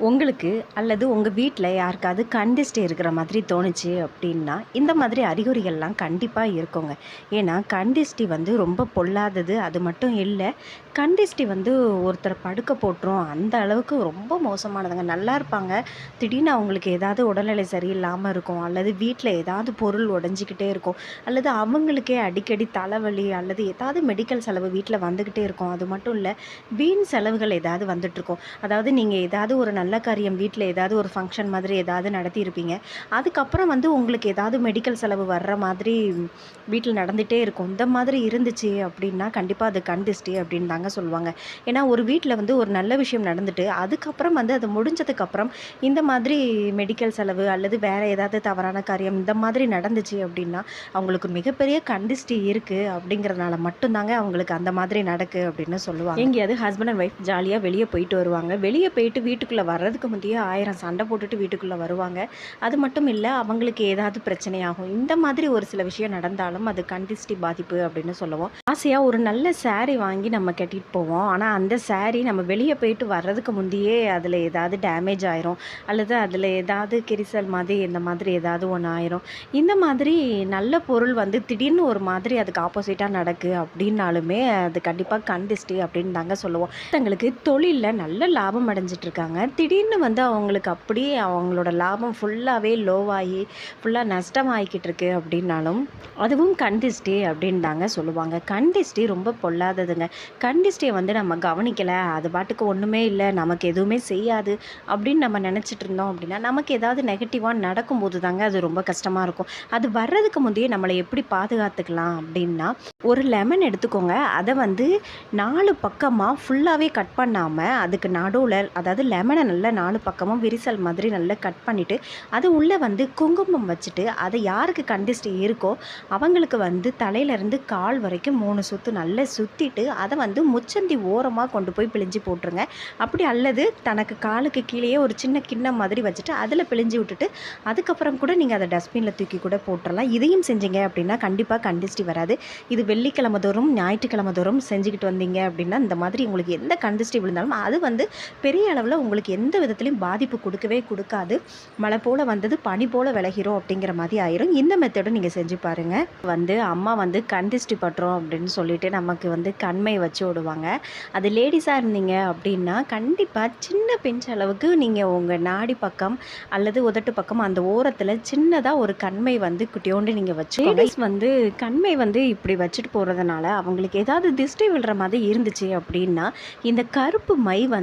உங்களுக்கு அல்லது உங்கள் வீட்டில் யாருக்காவது கண்டிஸ்ட் இருக்கிற மாதிரி தோணுச்சு அப்படின்னா இந்த மாதிரி அறிகுறிகள்லாம் கண்டிப்பாக இருக்குங்க. ஏன்னா கண்டிஸ்டி வந்து ரொம்ப பொல்லாதது அது மட்டும் இல்லை கண்டிஸ்டி வந்து ஒருத்தரை படுக்க போட்டுரும் அந்த அளவுக்கு ரொம்ப மோசமானதுங்க. நல்லா இருப்பாங்க. திடீர்னு அவங்களுக்கு ஏதாவது உடல்நிலை சரியில்லாமல் இருக்கும் அல்லது வீட்டில் ஏதாவது பொருள் உடஞ்சிக்கிட்டே இருக்கும் அல்லது அவங்களுக்கே அடிக்கடி தலைவலி அல்லது ஏதாவது மெடிக்கல் செலவு வீட்டில் வந்துக்கிட்டே இருக்கும். அது மட்டும் இல்லை வீண் செலவுகள் ஏதாவது வந்துட்டுருக்கும். அதாவது நீங்கள் ஏதாவது ஒரு நல்ல நல்ல காரியம் வீட்டில் ஏதாவது ஒரு ஃபங்க்ஷன் மாதிரி ஏதாவது நடத்தியிருப்பீங்க. அதுக்கப்புறம் வந்து உங்களுக்கு ஏதாவது மெடிக்கல் செலவு வர்ற மாதிரி வீட்டில் நடந்துகிட்டே இருக்கும். இந்த மாதிரி இருந்துச்சு அப்படின்னா கண்டிப்பாக அது கண்டிஸ்டி அப்படின்னு தாங்க சொல்லுவாங்க. ஏன்னா ஒரு வீட்டில் வந்து ஒரு நல்ல விஷயம் நடந்துட்டு அதுக்கப்புறம் வந்து அது முடிஞ்சதுக்கப்புறம் இந்த மாதிரி மெடிக்கல் செலவு அல்லது வேறு ஏதாவது தவறான காரியம் இந்த மாதிரி நடந்துச்சு அப்படின்னா அவங்களுக்கு மிகப்பெரிய கண்டிஸ்டி இருக்குது அப்படிங்கிறதுனால மட்டும்தாங்க அவங்களுக்கு அந்த மாதிரி நடக்கு அப்படின்னு சொல்லுவாங்க. எங்கேயாவது ஹஸ்பண்ட் அண்ட் ஒய்ஃப் ஜாலியாக வெளியே போயிட்டு வருவாங்க. வெளியே போயிட்டு வீட்டுக்குள்ளே வர்றதுக்கு முந்தையே ஆயிரம் சண்டை போட்டுட்டு வீட்டுக்குள்ளே வருவாங்க. அது மட்டும் இல்லை அவங்களுக்கு ஏதாவது பிரச்சனையாகும். இந்த மாதிரி ஒரு சில விஷயம் நடந்தாலும் அது கண் பாதிப்பு அப்படின்னு சொல்லுவோம். ஆசையாக ஒரு நல்ல saree வாங்கி நம்ம கட்டிட்டு போவோம். ஆனால் அந்த saree நம்ம வெளியே போயிட்டு வர்றதுக்கு முந்தையே அதில் ஏதாவது டேமேஜ் ஆயிரும். அல்லது அதில் ஏதாவது கிரிசல் மாதிரி இந்த மாதிரி ஏதாவது ஒன்று ஆயிரும். இந்த மாதிரி நல்ல பொருள் வந்து திடீர்னு ஒரு மாதிரி அதுக்கு ஆப்போசிட்டாக நடக்கு அப்படின்னாலுமே அது கண்டிப்பாக கண் அப்படின்னு தாங்க சொல்லுவோம். தங்களுக்கு தொழிலில் நல்ல லாபம் அடைஞ்சிட்டு இருக்காங்க. திடீர்னு வந்து அவங்களுக்கு அப்படியே அவங்களோட லாபம் ஃபுல்லாகவே லோவாகி ஃபுல்லாக நஷ்டமாகிக்கிட்டு இருக்கு அப்படின்னாலும் அதுவும் கண் அப்படின்னு தாங்க சொல்லுவாங்க. கண் ரொம்ப பொல்லாததுங்க. கண் வந்து நம்ம கவனிக்கலை. அது பாட்டுக்கு ஒன்றுமே இல்லை. நமக்கு எதுவுமே செய்யாது அப்படின்னு நம்ம நினச்சிட்டு இருந்தோம் அப்படின்னா நமக்கு ஏதாவது நெகட்டிவாக நடக்கும்போது தாங்க அது ரொம்ப கஷ்டமாக இருக்கும். அது வர்றதுக்கு முந்தையே நம்மளை எப்படி பாதுகாத்துக்கலாம் அப்படின்னா ஒரு லெமன் எடுத்துக்கோங்க. அதை வந்து நாலு பக்கமாக ஃபுல்லாகவே கட் பண்ணாமல் அதுக்கு நடுவில் அதாவது லெமனை நல்லா நாலு பக்கமும் விரிசல் மாதிரி நல்லா கட் பண்ணிவிட்டு அது உள்ளே வந்து குங்குமம் வச்சுட்டு அதை யாருக்கு கண்டிஸ்ட் இருக்கோ அவங்களுக்கு வந்து தலையிலேருந்து கால் வரைக்கும் மூணு சுற்று நல்லா சுற்றிட்டு அதை வந்து முச்சந்தி ஓரமாக கொண்டு போய் பிழிஞ்சு போட்டுருங்க. அப்படி அல்லது தனக்கு காலுக்கு கீழேயே ஒரு சின்ன கிண்ணம் மாதிரி வச்சுட்டு அதில் பிழிஞ்சு விட்டுட்டு அதுக்கப்புறம் கூட நீங்கள் அதை டஸ்ட்பினில் தூக்கி கூட போட்டுடலாம் இதையும் செஞ்சீங்க அப்படின்னா கண்டிப்பாக கண்டிஸ்டி வராது. இது வெள்ளிக்கிழமை தோறும் ஞாயிற்றுக்கிழமை தோறும் செஞ்சுக்கிட்டு வந்தீங்க அப்படின்னா இந்த மாதிரி உங்களுக்கு எந்த கண்டிஸ்டி விழுந்தாலும் அது வந்து பெரிய அளவில் உங்களுக்கு எந்த விதத்துலையும் பாதிப்பு கொடுக்கவே கொடுக்காது. மழை போல் வந்தது பனி போல் விலகிறோம் அப்படிங்கிற மாதிரி ஆயிரும். இந்த மெத்தடும் நீங்கள் செஞ்சு பாருங்கள் வந்து அம்மா வந்து கண்டிஸ்டி பட்டுறோம் அப்படின்னு சொல்லிட்டு நமக்கு வந்து கண்மை வச்சு விடுவாங்க அது லேடிஸாக இருந்தீங்க அப்படின்னா கண்டிப்பாக சின்ன பிஞ்ச் அளவுக்கு நீங்கள் உங்கள் நாடி பக்கம் அல்லது உதட்டு பக்கம் அந்த ஓரத்தில் சின்னதாக ஒரு கண்மை வந்து குட்டியோண்டு நீங்கள் வச்சு லேடிஸ் வந்து கண்மை வந்து இப்படி வச்சுட்டு போகிறதுனால அவங்களுக்கு ஏதாவது திஷ்டி விழுற மாதிரி இருந்துச்சு அப்படின்னா இந்த கருப்பு மை வந்து